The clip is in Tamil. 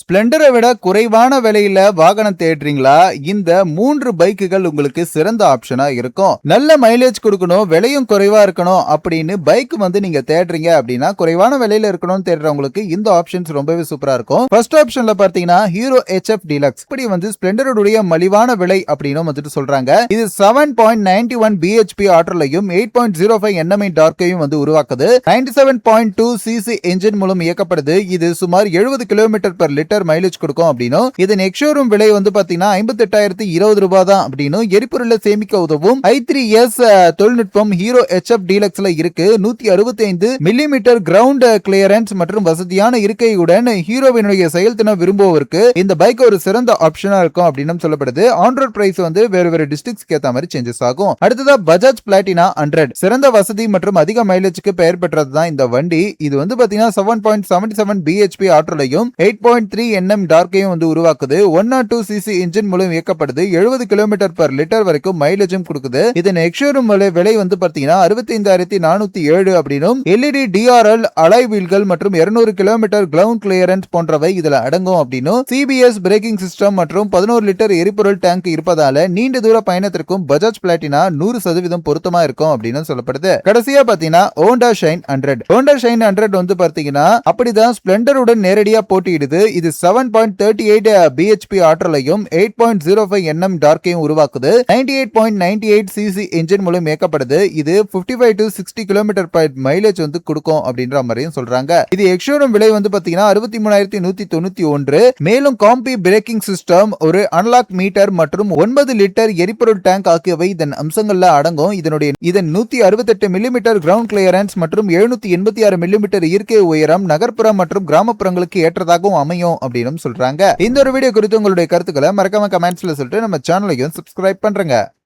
ஸ்ப்ளெண்டரை விட குறைவான விலையில வாகனம் தேடுறீங்களா? இந்த மூன்று பைக்குகள் உங்களுக்கு சிறந்த ஆப்ஷனா இருக்கும். நல்ல மைலேஜ் கொடுக்கணும் விலையும் குறைவா இருக்கணும் அப்படின்னு பைக் வந்து நீங்க தேடுறீங்க அப்படின்னா குறைவான விலையில இருக்கணும்னு தேடுறவங்களுக்கு இந்த ஆப்ஷன்ஸ் ரொம்பவே சூப்பரா இருக்கும். ஃபர்ஸ்ட் ஆப்ஷன்ல பாத்தீங்கன்னா ஹீரோ ஹெச்எஃப் டீலக்ஸ் இப்படி வந்து ஸ்ப்ளெண்டருடைய மலிவான விலை அப்படின்னு வந்துட்டு சொல்றாங்க. இது seven point ninety one BHP ஆற்றலையும் eight point zero five NM டார்க்கையும் வந்து உருவாக்குது. Ninety seven point two CC engine மூலம் இயக்கப்படுது. இது சுமார் எழுபது கிலோமீட்டர் பெர் லிட்டர் மைலேஜ் கொடுக்கும் அப்படின்னும் இதன் எக்ஷோரூம் விலை வந்து பாத்தீங்கன்னா ஐம்பத்தி எட்டாயிரத்தி இருபது ரூபாய் தான் அப்படின்னு எரிபொருளை சேமிக்க உதவும் ஐ த்ரீ எஸ் தொழில்நுட்பம் ஹீரோ ஹெச்எஃப் டீலக்ஸ்ல இருக்கு. நூத்தி அறுபத்தி ஐந்து மில்லிமீட்டர் கிரவுண்ட் கிளியரன்ஸ் மற்றும் வசதியான இருக்கையுடன் ஹீரோவினுடைய செயல்திறன் விரும்புவோருக்கு இந்த பைக் ஒரு சிறந்த ஆப்ஷனா இருக்கும் அப்படின்னு சொல்லப்படுது. ஆன்ரோட் பிரைஸ் வந்து வேறு வேறு டிஸ்ட்ரிக்ஸ்க்கு ஏத்த மாதிரி சேஞ்சஸ் ஆகும். அடுத்ததா பஜாஜ் பிளாட்டினா ஹண்ட்ரட் சிறந்த வசதி மற்றும் அதிக மைலேஜ்க்கு பெயர் பெற்றது தான் இந்த வண்டி. இது வந்து பாத்தீங்கன்னா seven point seventy seven BHP ஆற்றலையும் எயிட் பாயிண்ட் த்ரீ என்எம் டார்க்கையும் வந்து உருவாக்குது. One nought two CC engine மூலம் இயக்கப்படுது. எழுபது கிலோமீட்டர் பர் லிட்டர் வரைக்கும் மைலேஜும் கொடுக்குது. இதன் எக்ஷோரூம் விலை விலை வந்து பாத்தீங்கன்னா அறுபத்தி ஐந்தாயிரத்தி நானூத்தி ஏழு அப்படின்னும். எல்இடி டிஆர்எல் அலாய் வீல்கள் மற்றும் இருநூறு கிலோமீட்டர் கிரவுண்ட் கிளியரன்ஸ் போன்றவை இதுல அடங்கும் அப்படின்னும். சிபிஎஸ் பிரேக்கிங் சிஸ்டம் மற்றும் பதினோரு லிட்டர் எரிபொருள் டேங்க் இருப்பதால நீண்ட தூர பயணத்திற்கும் பஜாஜ் பிளாட்டினா நூறு சதவீதம் பொருத்தமா இருக்கும் அப்படின்னு சொல்லப்படுது. கடைசியா பாத்தீங்கன்னா Honda Shine hundred Honda Shine hundred வந்து பாத்தீங்கன்னா அப்படிதான் ஸ்பிளண்டருடன் நேரடியா போட்டியிடுது. இது seven point thirty eight BHP ஆற்றலையும் eight point zero five NM டார்க்கையும் உருவாக்குது. Ninety eight point ninety eight CC engine மூலம் இயக்கப்படுது. இது fifty five to sixty kilometre mileage வந்து கொடுக்கும் அப்படின்ற மாதிரியும் சொல்றாங்க. இது எக்ஷோரூம் விலை வந்து பாத்தீங்கன்னா அறுபத்தி மூணாயிரத்தி நூத்தி தொண்ணூத்தி ஒன்று. மேலும் காம்பி பிரேக்கிங் சிஸ்டம் ஒரு அன்லாக் மீட்டர் மற்றும் ஒன்பது லிட்டர் எரிபொருள் டேங்க் ஆகியவை இதன் அம்சங்கள்ல அடங்கும். இதனுடைய இதன் நூத்தி அறுபத்தெட்டு மில்லிமீட்டர் கிரவுண்ட் கிளியரன்ஸ் மற்றும் எழுநூத்தி எண்பத்தி ஆறு மில்லிமீட்டர் இயற்கை உயரம் நகர்ப்புற மற்றும் கிராமப்புறங்களுக்கு ஏற்றதாகவும் அமையும். அப்படின்னு சொல்றாங்க. இந்த ஒரு வீடியோ குறித்து உங்களுடைய கருத்துக்களை மறக்காம கமெண்ட்ஸ்ல சொல்லிட்டு நம்ம சேனலையும் சப்ஸ்கிரைப் பண்றேங்க.